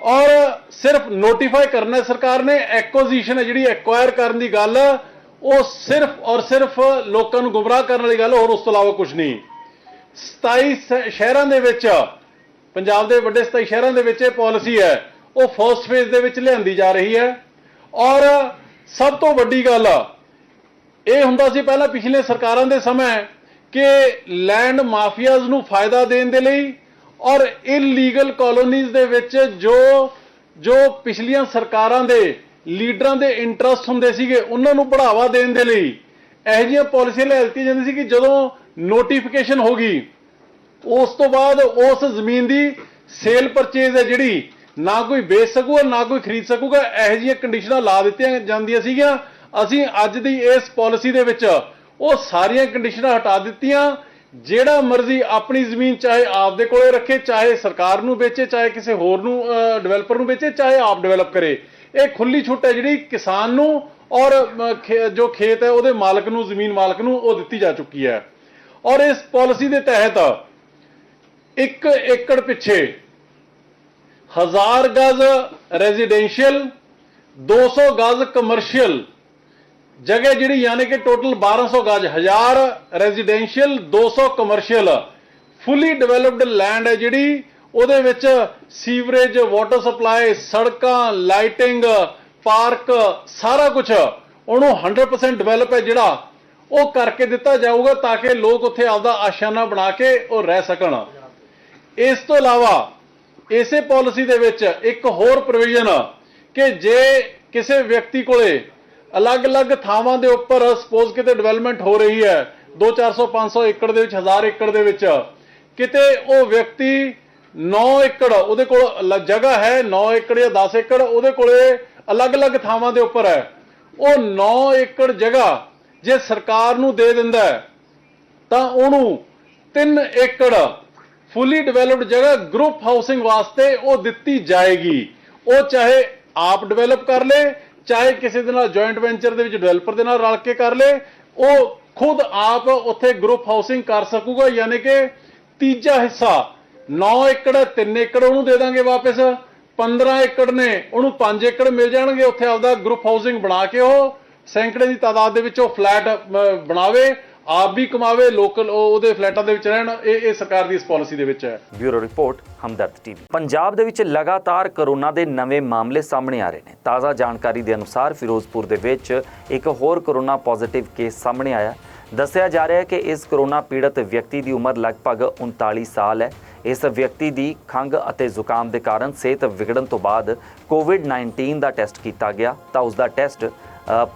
ਔਰ ਸਿਰਫ ਨੋਟੀਫਾਈ ਕਰਨਾ ਸਰਕਾਰ ਨੇ ਐਕੁਜੀਸ਼ਨ ਹੈ ਜਿਹੜੀ ਐਕਵਾਇਰ ਕਰਨ ਦੀ ਗੱਲ, ਉਹ ਸਿਰਫ ਔਰ ਸਿਰਫ ਲੋਕਾਂ ਨੂੰ ਗੁੰਮਰਾਹ ਕਰਨ ਵਾਲੀ ਗੱਲ, ਹੋਰ ਉਸ ਤੋਂ ਇਲਾਵਾ ਕੁਝ ਨਹੀਂ। 27 ਸ਼ਹਿਰਾਂ ਦੇ ਵਿੱਚ ਪੰਜਾਬ ਦੇ ਵੱਡੇ 27 ਸ਼ਹਿਰਾਂ ਦੇ ਵਿੱਚ ਇਹ ਪਾਲਿਸੀ ਹੈ, ਉਹ ਫਰਸਟ ਫੇਜ਼ ਦੇ ਵਿੱਚ ਲਿਆਂਦੀ ਜਾ ਰਹੀ ਹੈ। ਔਰ ਸਭ ਤੋਂ ਵੱਡੀ ਗੱਲ ਆ ਇਹ ਹੁੰਦਾ ਸੀ ਪਹਿਲਾਂ ਪਿਛਲੇ ਸਰਕਾਰਾਂ ਦੇ ਸਮੇਂ ਕਿ ਲੈਂਡ ਮਾਫੀਆਜ਼ ਨੂੰ ਫਾਇਦਾ ਦੇਣ ਦੇ ਲਈ ਔਰ ਇਲੀਗਲ ਕਾਲੋਨੀਜ਼ ਦੇ ਵਿੱਚ ਜੋ ਜੋ ਪਿਛਲੀਆਂ ਸਰਕਾਰਾਂ ਦੇ ਲੀਡਰਾਂ ਦੇ ਇੰਟਰਸਟ ਹੁੰਦੇ ਸੀਗੇ, ਉਹਨਾਂ ਨੂੰ ਬੜਾਵਾ ਦੇਣ ਦੇ ਲਈ ਇਹੋ ਜਿਹੀਆਂ ਪਾਲਿਸੀਆਂ ਲੈ ਦਿੱਤੀਆਂ ਜਾਂਦੀਆਂ ਸੀ ਕਿ ਜਦੋਂ ਨੋਟੀਫਿਕੇਸ਼ਨ ਹੋ ਗਈ ਉਸ ਤੋਂ ਬਾਅਦ ਉਸ ਜ਼ਮੀਨ ਦੀ ਸੇਲ ਪਰਚੇਜ਼ ਹੈ ਜਿਹੜੀ, ਨਾ ਕੋਈ ਵੇਚ ਸਕੂਗਾ, ਨਾ ਕੋਈ ਖਰੀਦ ਸਕੂਗਾ, ਇਹੋ ਜਿਹੀਆਂ ਕੰਡੀਸ਼ਨਾਂ ਲਾ ਦਿੱਤੀਆਂ ਜਾਂਦੀਆਂ ਸੀਗੀਆਂ। ਅਸੀਂ ਅੱਜ ਦੀ ਇਸ ਪਾਲਿਸੀ ਦੇ ਵਿੱਚ ਉਹ ਸਾਰੀਆਂ ਕੰਡੀਸ਼ਨਾਂ ਹਟਾ ਦਿੱਤੀਆਂ। ਜਿਹੜਾ ਮਰਜ਼ੀ ਆਪਣੀ ਜ਼ਮੀਨ ਚਾਹੇ ਆਪ ਦੇ ਕੋਲੇ ਰੱਖੇ, ਚਾਹੇ ਸਰਕਾਰ ਨੂੰ ਵੇਚੇ, ਚਾਹੇ ਕਿਸੇ ਹੋਰ ਨੂੰ ਡਿਵੈਲਪਰ ਨੂੰ ਵੇਚੇ, ਚਾਹੇ ਆਪ ਡਿਵੈਲਪ ਕਰੇ। ਇਹ ਖੁੱਲੀ ਛੁੱਟ ਹੈ ਜਿਹੜੀ ਕਿਸਾਨ ਨੂੰ ਔਰ ਖੇ- ਜੋ ਖੇਤ ਹੈ ਉਹਦੇ ਮਾਲਕ ਨੂੰ, ਜ਼ਮੀਨ ਮਾਲਕ ਨੂੰ ਉਹ ਦਿੱਤੀ ਜਾ ਚੁੱਕੀ ਹੈ। ਔਰ ਇਸ ਪਾਲਿਸੀ ਦੇ ਤਹਿਤ ਇੱਕ ਏਕੜ ਪਿੱਛੇ ਹਜ਼ਾਰ ਗਜ਼ ਰੈਜ਼ੀਡੈਂਸ਼ੀਅਲ 200 ਗਜ਼ ਕਮਰਸ਼ੀਅਲ ਜਗ੍ਹਾ ਜਿਹੜੀ ਯਾਨੀ ਕਿ ਟੋਟਲ 1200 ਗਜ਼ 1000 residential 200 commercial fully developed land ਹੈ ਜਿਹੜੀ, ਉਹਦੇ ਵਿੱਚ ਸੀਵਰੇਜ ਵਾਟਰ ਸਪਲਾਈ ਸੜਕਾਂ ਲਾਈਟਿੰਗ ਪਾਰਕ ਸਾਰਾ ਕੁਝ ਉਹਨੂੰ 100% ਡਿਵੈਲਪ ਹੈ ਜਿਹੜਾ, ਉਹ ਕਰਕੇ ਦਿੱਤਾ ਜਾਊਗਾ ਤਾਂ ਕਿ ਲੋਕ ਉੱਥੇ ਆਪਦਾ ਆਸ਼ਾਨਾ ਬਣਾ ਕੇ ਉਹ ਰਹਿ ਸਕਣ। ਇਸ ਤੋਂ ਇਲਾਵਾ ਇਸੇ ਪਾਲਿਸੀ ਦੇ ਵਿੱਚ ਇੱਕ ਹੋਰ ਪ੍ਰੋਵੀਜ਼ਨ ਕਿ ਜੇ ਕਿਸੇ ਵਿਅਕਤੀ ਕੋਲੇ ਅਲੱਗ-ਅਲੱਗ ਥਾਵਾਂ ਦੇ ਉੱਪਰ ਸਪੋਜ਼ ਕਿਤੇ ਡਿਵੈਲਪਮੈਂਟ ਹੋ ਰਹੀ ਹੈ 2 400 500 ਏਕੜ ਦੇ ਵਿੱਚ 1000 ਏਕੜ ਦੇ ਵਿੱਚ, ਕਿਤੇ ਉਹ ਵਿਅਕਤੀ 9 ਏਕੜ ਉਹਦੇ ਕੋਲ ਲ- ਜਗ੍ਹਾ ਹੈ 9 ਏਕੜ ਜਾਂ 10 ਏਕੜ ਉਹਦੇ ਕੋਲੇ ਅਲੱਗ-ਅਲੱਗ ਥਾਵਾਂ ਦੇ ਉੱਪਰ ਹੈ, ਉਹ 9 ਏਕੜ ਜਗ੍ਹਾ ਜੇ ਸਰਕਾਰ ਨੂੰ ਦੇ ਦਿੰਦਾ ਤਾਂ ਉਹਨੂੰ 3 ਏਕੜ ਫੁੱਲੀ ਡਿਵੈਲਪਡ ਜਗ੍ਹਾ ਗਰੁੱਪ ਹਾਊਸਿੰਗ ਵਾਸਤੇ ਉਹ ਦਿੱਤੀ ਜਾਏਗੀ। ਉਹ ਚਾਹੇ ਆਪ ਡਿਵੈਲਪ ਕਰ ਲੇ, ਚਾਹੇ ਕਿਸੇ ਦੇ ਨਾਲ ਜੁਆਇੰਟ ਵੈਂਚਰ ਦੇ ਵਿੱਚ ਡਿਵੈਲਪਰ ਦੇ ਨਾਲ ਰਲ ਕੇ ਕਰ ਲੇ, ਉਹ ਖੁਦ ਆਪ ਉੱਥੇ ਗਰੁੱਪ ਹਾਊਸਿੰਗ ਕਰ ਸਕੂਗਾ, ਯਾਨੀ ਕਿ ਤੀਜਾ ਹਿੱਸਾ 9 ਏਕੜ 3 ਏਕੜ ਉਹਨੂੰ ਦੇ ਦਾਂਗੇ ਵਾਪਸ 15 ਏਕੜ ਨੇ, ਉਹਨੂੰ 5 ਏਕੜ ਮਿਲ ਜਾਣਗੇ, ਉੱਥੇ ਆਪਦਾ ਗਰੁੱਪ ਹਾਊਸਿੰਗ ਬਣਾ ਕੇ ਉਹ ਸੈਂਕੜੇ ਦੀ ਤਾਦਾਦ ਦੇ ਵਿੱਚ ਉਹ ਫਲੈਟ ਬਣਾਵੇ ਆਪ ਵੀ ਕਮਾਵੇ ਲੋਕਲ ਉਹਦੇ ਫਲੈਟਾਂ ਦੇ ਵਿੱਚ ਰਹਿਣ, ਇਹ ਇਹ ਸਰਕਾਰ ਦੀ ਇਸ ਪਾਲਿਸੀ ਦੇ ਵਿੱਚ ਹੈ।
Bureau report, Hamdard TV. Punjab ਦੇ ਵਿੱਚ ਲਗਾਤਾਰ ਕਰੋਨਾ ਦੇ ਨਵੇਂ ਮਾਮਲੇ ਸਾਹਮਣੇ ਆ ਰਹੇ ਨੇ। ਤਾਜ਼ਾ ਜਾਣਕਾਰੀ ਦੇ ਅਨੁਸਾਰ ਫਿਰੋਜ਼ਪੁਰ ਦੇ ਵਿੱਚ ਇੱਕ ਹੋਰ ਕਰੋਨਾ ਪੋਜ਼ਿਟਿਵ ਕੇਸ ਸਾਹਮਣੇ ਆਇਆ। ਦੱਸਿਆ ਜਾ ਰਿਹਾ ਹੈ ਕਿ ਇਸ ਕਰੋਨਾ ਪੀੜਤ ਵਿਅਕਤੀ ਦੀ ਉਮਰ ਲਗਭਗ 39 ਸਾਲ ਹੈ। ਇਸ ਵਿਅਕਤੀ ਦੀ ਖੰਘ ਅਤੇ ਜ਼ੁਕਾਮ ਦੇ ਕਾਰਨ ਸਿਹਤ ਵਿਗੜਨ ਤੋਂ ਬਾਅਦ ਕੋਵਿਡ-19 ਦਾ ਟੈਸਟ ਕੀਤਾ ਗਿਆ ਤਾਂ ਉਸ ਦਾ ਟੈਸਟ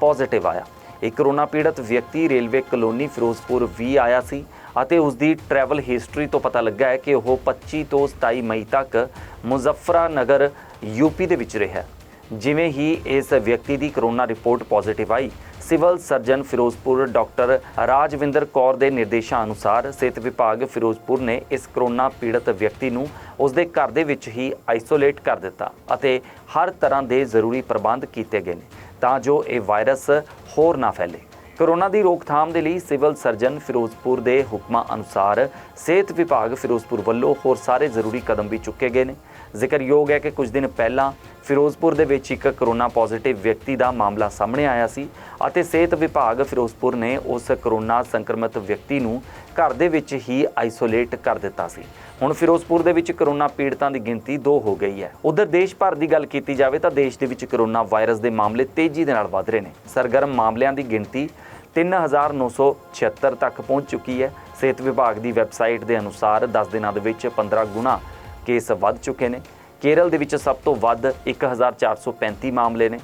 ਪੋਜ਼ਿਟਿਵ ਆਇਆ। ਇਹ ਕਰੋਨਾ ਪੀੜਤ ਵਿਅਕਤੀ ਰੇਲਵੇ ਕਲੋਨੀ ਫਿਰੋਜ਼ਪੁਰ ਵੀ ਆਇਆ ਸੀ ਅਤੇ ਉਸ ਦੀ ਟਰੈਵਲ ਹਿਸਟਰੀ ਤੋਂ ਪਤਾ ਲੱਗਾ ਹੈ ਕਿ ਉਹ 25 ਤੋਂ 27 ਮਈ ਤੱਕ ਮੁਜ਼ੱਫਰਾ ਨਗਰ ਯੂਪੀ ਦੇ ਵਿੱਚ ਰਿਹਾ। ਜਿਵੇਂ ਹੀ ਇਸ ਵਿਅਕਤੀ ਦੀ ਕਰੋਨਾ ਰਿਪੋਰਟ ਪੋਜ਼ਿਟਿਵ ਆਈ, civil surgeon Ferozepur doctor Rajwinder Kaur ਦੇ ਨਿਰਦੇਸ਼ਾਂ ਅਨੁਸਾਰ ਸਿਹਤ ਵਿਭਾਗ ਫਿਰੋਜ਼ਪੁਰ ਨੇ ਇਸ ਕਰੋਨਾ ਪੀੜਤ ਵਿਅਕਤੀ ਨੂੰ ਉਸ ਦੇ ਘਰ ਦੇ ਵਿੱਚ ਹੀ ਆਈਸੋਲੇਟ ਕਰ ਦਿੱਤਾ ਅਤੇ ਹਰ ਤਰ੍ਹਾਂ ਦੇ ਜ਼ਰੂਰੀ ਪ੍ਰਬੰਧ ਕੀਤੇ ਗਏ ਨੇ। ਤਾਂ ਜੋ ਇਹ ਵਾਇਰਸ ਹੋਰ ਨਾ ਫੈਲੇ। ਕਰੋਨਾ ਦੀ ਰੋਕਥਾਮ ਦੇ ਲਈ ਸਿਵਲ ਸਰਜਨ ਫਿਰੋਜ਼ਪੁਰ ਦੇ ਹੁਕਮਾਂ ਅਨੁਸਾਰ ਸਿਹਤ ਵਿਭਾਗ ਫਿਰੋਜ਼ਪੁਰ ਵੱਲੋਂ ਹੋਰ ਸਾਰੇ ਜ਼ਰੂਰੀ ਕਦਮ ਵੀ ਚੁੱਕੇ ਗਏ ਨੇ। ਜ਼ਿਕਰਯੋਗ ਹੈ ਕਿ ਕੁਝ ਦਿਨ ਪਹਿਲਾਂ ਫਿਰੋਜ਼ਪੁਰ ਦੇ ਵਿੱਚ ਇੱਕ ਕਰੋਨਾ ਪੋਜ਼ਿਟਿਵ ਵਿਅਕਤੀ ਦਾ ਮਾਮਲਾ ਸਾਹਮਣੇ ਆਇਆ ਸੀ ਅਤੇ ਸਿਹਤ ਵਿਭਾਗ ਫਿਰੋਜ਼ਪੁਰ ਨੇ ਉਸ ਕਰੋਨਾ ਸੰਕਰਮਿਤ ਵਿਅਕਤੀ ਨੂੰ ਘਰ ਦੇ ਵਿੱਚ ਹੀ ਆਈਸੋਲੇਟ ਕਰ ਦਿੱਤਾ ਸੀ। ਹੁਣ ਫਿਰੋਜ਼ਪੁਰ ਦੇ ਵਿੱਚ ਕਰੋਨਾ ਪੀੜਤਾਂ ਦੀ ਗਿਣਤੀ 2 ਹੋ ਗਈ ਹੈ। ਉਧਰ ਦੇਸ਼ ਭਰ ਦੀ ਗੱਲ ਕੀਤੀ ਜਾਵੇ ਤਾਂ ਦੇਸ਼ ਦੇ ਵਿੱਚ ਕਰੋਨਾ ਵਾਇਰਸ ਦੇ ਮਾਮਲੇ ਤੇਜ਼ੀ ਦੇ ਨਾਲ ਵਧ ਰਹੇ ਨੇ। ਸਰਗਰਮ ਮਾਮਲਿਆਂ ਦੀ ਗਿਣਤੀ 3976 ਤੱਕ ਪਹੁੰਚ ਚੁੱਕੀ ਹੈ। ਸਿਹਤ ਵਿਭਾਗ ਦੀ ਵੈਬਸਾਈਟ ਦੇ ਅਨੁਸਾਰ 10 ਦਿਨਾਂ ਦੇ ਵਿੱਚ 15 ਗੁਣਾ ਕੇਸ ਵੱਧ ਚੁੱਕੇ ਨੇ। ਕੇਰਲ ਦੇ ਵਿੱਚ ਸਭ ਤੋਂ ਵੱਧ 1435 ਮਾਮਲੇ ਨੇ।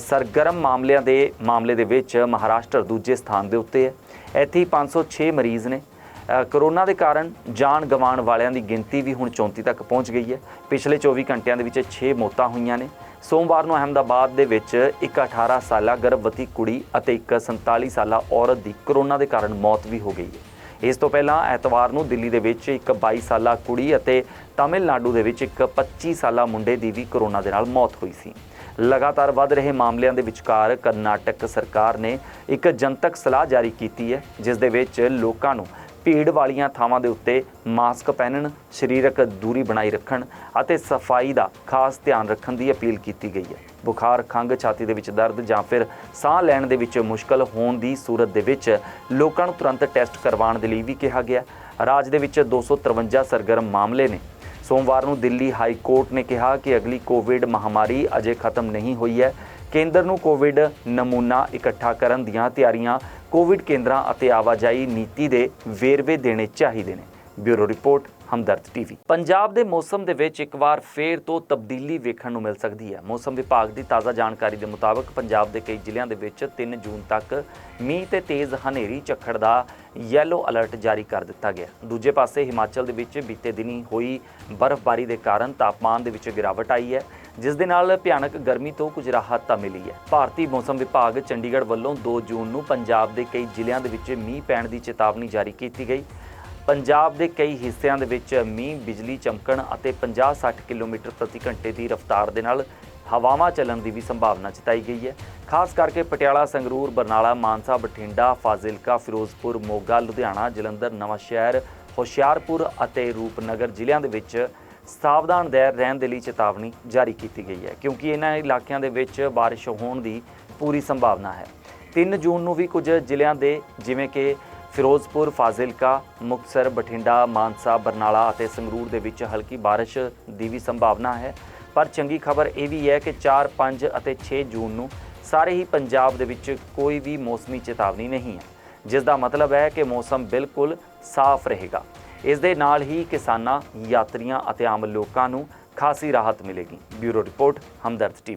ਸਰਗਰਮ ਮਾਮਲਿਆਂ ਦੇ ਮਾਮਲੇ ਦੇ ਵਿੱਚ ਮਹਾਰਾਸ਼ਟਰ ਦੂਜੇ ਸਥਾਨ ਦੇ ਉੱਤੇ ਹੈ। ਇੱਥੇ ਹੀ 506 ਮਰੀਜ਼ ਨੇ। ਕਰੋਨਾ ਦੇ ਕਾਰਨ ਜਾਨ ਗਵਾਉਣ ਵਾਲਿਆਂ ਦੀ ਗਿਣਤੀ ਵੀ ਹੁਣ 34 ਤੱਕ ਪਹੁੰਚ ਗਈ ਹੈ। ਪਿਛਲੇ 24 ਘੰਟਿਆਂ ਦੇ ਵਿੱਚ 6 ਮੌਤਾਂ ਹੋਈਆਂ ਨੇ। ਸੋਮਵਾਰ ਨੂੰ ਅਹਮਦਾਬਾਦ ਦੇ ਵਿੱਚ ਇੱਕ 18 ਸਾਲਾ ਗਰਭਵਤੀ ਕੁੜੀ ਅਤੇ ਇੱਕ 47 ਸਾਲਾ ਔਰਤ ਦੀ ਕਰੋਨਾ ਦੇ ਕਾਰਨ ਮੌਤ ਵੀ ਹੋ ਗਈ ਹੈ। ਇਸ ਤੋਂ ਪਹਿਲਾਂ ਐਤਵਾਰ ਨੂੰ ਦਿੱਲੀ ਦੇ ਵਿੱਚ ਇੱਕ 22 ਸਾਲਾ ਕੁੜੀ ਅਤੇ ਤਾਮਿਲਨਾਡੂ ਦੇ ਵਿੱਚ ਇੱਕ 25 ਸਾਲਾ ਮੁੰਡੇ ਦੀ ਵੀ ਕਰੋਨਾ ਦੇ ਨਾਲ ਮੌਤ ਹੋਈ ਸੀ। ਲਗਾਤਾਰ ਵੱਧ ਰਹੇ ਮਾਮਲਿਆਂ ਦੇ ਵਿਚਕਾਰ ਕਰਨਾਟਕ ਸਰਕਾਰ ਨੇ ਇੱਕ ਜਨਤਕ ਸਲਾਹ ਜਾਰੀ ਕੀਤੀ ਹੈ, ਜਿਸ ਦੇ ਵਿੱਚ ਲੋਕਾਂ ਨੂੰ ਭੀੜ ਵਾਲੀਆਂ ਥਾਵਾਂ ਦੇ ਉੱਤੇ ਮਾਸਕ ਪਹਿਨਣ, ਸਰੀਰਕ ਦੂਰੀ ਬਣਾਈ ਰੱਖਣ ਅਤੇ ਸਫ਼ਾਈ ਦਾ ਖਾਸ ਧਿਆਨ ਰੱਖਣ ਦੀ ਅਪੀਲ ਕੀਤੀ ਗਈ ਹੈ। ਬੁਖਾਰ, ਖੰਘ, ਛਾਤੀ ਦੇ ਵਿੱਚ ਦਰਦ ਜਾਂ ਫਿਰ ਸਾਹ ਲੈਣ ਦੇ ਵਿੱਚ ਮੁਸ਼ਕਲ ਹੋਣ ਦੀ ਸੂਰਤ ਦੇ ਵਿੱਚ ਲੋਕਾਂ ਨੂੰ ਤੁਰੰਤ ਟੈਸਟ ਕਰਵਾਉਣ ਦੇ ਲਈ ਵੀ ਕਿਹਾ ਗਿਆ। ਰਾਜ ਦੇ ਵਿੱਚ 253 ਸਰਗਰਮ ਮਾਮਲੇ ਨੇ। ਸੋਮਵਾਰ ਨੂੰ ਦਿੱਲੀ ਹਾਈ ਕੋਰਟ ਨੇ ਕਿਹਾ ਕਿ ਅਗਲੀ ਕੋਵਿਡ ਮਹਾਮਾਰੀ ਅਜੇ ਖਤਮ ਨਹੀਂ ਹੋਈ ਹੈ। ਕੇਂਦਰ ਨੂੰ ਕੋਵਿਡ ਨਮੂਨਾ ਇਕੱਠਾ ਕਰਨ ਦੀਆਂ ਤਿਆਰੀਆਂ ਕੋਵਿਡ ਕੇਂਦਰਾਂ ਅਤੇ ਆਵਾਜਾਈ ਨੀਤੀ ਦੇ ਵੇਰਵੇ ਦੇਣੇ ਚਾਹੀਦੇ ਨੇ। Bureau report, Hamdard TV. Punjab ਦੇ ਮੌਸਮ ਦੇ ਵਿੱਚ ਇੱਕ ਵਾਰ ਫੇਰ ਤੋਂ ਤਬਦੀਲੀ ਵੇਖਣ ਨੂੰ ਮਿਲ ਸਕਦੀ ਹੈ। ਮੌਸਮ ਵਿਭਾਗ ਦੀ ਤਾਜ਼ਾ ਜਾਣਕਾਰੀ ਦੇ ਮੁਤਾਬਕ ਪੰਜਾਬ ਦੇ ਕਈ ਜ਼ਿਲ੍ਹਿਆਂ ਦੇ ਵਿੱਚ 3 ਜੂਨ ਤੱਕ ਮੀਂਹ ਤੇ ਤੇਜ਼ ਹਨੇਰੀ ਝੱਖੜ ਦਾ ਯੈਲੋ ਅਲਰਟ ਜਾਰੀ ਕਰ ਦਿੱਤਾ ਗਿਆ। ਦੂਜੇ ਪਾਸੇ ਹਿਮਾਚਲ ਦੇ ਵਿੱਚ ਬੀਤੇ ਦਿਨੀ ਹੋਈ ਬਰਫ਼ਬਾਰੀ ਦੇ ਕਾਰਨ ਤਾਪਮਾਨ ਦੇ ਵਿੱਚ ਗਿਰਾਵਟ ਆਈ ਹੈ। ਜਿਸ ਦੇ ਨਾਲ ਭਿਆਨਕ ਗਰਮੀ ਤੋਂ ਕੁਝ ਰਾਹਤ ਤਾਂ ਮਿਲੀ ਹੈ। ਭਾਰਤੀ ਮੌਸਮ ਵਿਭਾਗ ਚੰਡੀਗੜ੍ਹ ਵੱਲੋਂ 2 ਜੂਨ ਨੂੰ ਪੰਜਾਬ ਦੇ ਕਈ ਜ਼ਿਲ੍ਹਿਆਂ ਦੇ ਵਿੱਚ ਮੀਂਹ ਪੈਣ ਦੀ ਚੇਤਾਵਨੀ ਜਾਰੀ ਕੀਤੀ ਗਈ। ਪੰਜਾਬ ਦੇ ਕਈ ਹਿੱਸਿਆਂ ਦੇ ਵਿੱਚ ਮੀਂਹ, ਬਿਜਲੀ ਚਮਕਣ ਅਤੇ 50-60 ਕਿਲੋਮੀਟਰ ਪ੍ਰਤੀ ਘੰਟੇ ਦੀ ਰਫ਼ਤਾਰ ਦੇ ਨਾਲ ਹਵਾਵਾਂ ਚੱਲਣ ਦੀ ਵੀ ਸੰਭਾਵਨਾ ਜਤਾਈ ਗਈ ਹੈ। ਖਾਸ ਕਰਕੇ ਪਟਿਆਲਾ, ਸੰਗਰੂਰ, ਬਰਨਾਲਾ, ਮਾਨਸਾ, ਬਠਿੰਡਾ, ਫਾਜ਼ਿਲਕਾ, ਫਿਰੋਜ਼ਪੁਰ, ਮੋਗਾ, ਲੁਧਿਆਣਾ, ਜਲੰਧਰ ਨਵਾਂ ਸ਼ਹਿਰ ਹੁਸ਼ਿਆਰਪੁਰ ਅਤੇ ਰੂਪਨਗਰ ਜ਼ਿਲ੍ਹਿਆਂ ਦੇ ਵਿੱਚ ਸਾਵਧਾਨ ਰਹਿ ਰਹਿਣ ਦੇ ਲਈ ਚੇਤਾਵਨੀ ਜਾਰੀ ਕੀਤੀ ਗਈ ਹੈ ਕਿਉਂਕਿ ਇਹਨਾਂ ਇਲਾਕਿਆਂ ਦੇ ਵਿੱਚ ਬਾਰਿਸ਼ ਹੋਣ ਦੀ ਪੂਰੀ ਸੰਭਾਵਨਾ ਹੈ। 3 ਜੂਨ ਨੂੰ ਵੀ ਕੁਝ ਜ਼ਿਲ੍ਹਿਆਂ ਦੇ ਜਿਵੇਂ ਕਿ ਫਿਰੋਜ਼ਪੁਰ ਫਾਜ਼ਿਲਕਾ ਮੁਕਤਸਰ ਬਠਿੰਡਾ ਮਾਨਸਾ ਬਰਨਾਲਾ ਅਤੇ ਸੰਗਰੂਰ ਦੇ ਵਿੱਚ ਹਲਕੀ ਬਾਰਿਸ਼ ਦੀ ਵੀ ਸੰਭਾਵਨਾ ਹੈ। ਪਰ ਚੰਗੀ ਖਬਰ ਇਹ ਵੀ ਹੈ ਕਿ 4, 5 ਅਤੇ 6 ਜੂਨ ਨੂੰ ਸਾਰੇ ਹੀ ਪੰਜਾਬ ਦੇ ਵਿੱਚ ਕੋਈ ਵੀ ਮੌਸਮੀ ਚੇਤਾਵਨੀ ਨਹੀਂ ਹੈ। ਜਿਸ ਦਾ ਮਤਲਬ ਹੈ ਕਿ ਮੌਸਮ ਬਿਲਕੁਲ ਸਾਫ਼ ਰਹੇਗਾ। ਇਸ ਦੇ ਨਾਲ ਹੀ ਕਿਸਾਨਾਂ, ਯਾਤਰੀਆਂ ਅਤੇ ਆਮ ਲੋਕਾਂ ਨੂੰ ਖਾਸੀ ਰਾਹਤ ਮਿਲੇਗੀ। Bureau report, Hamdard TV.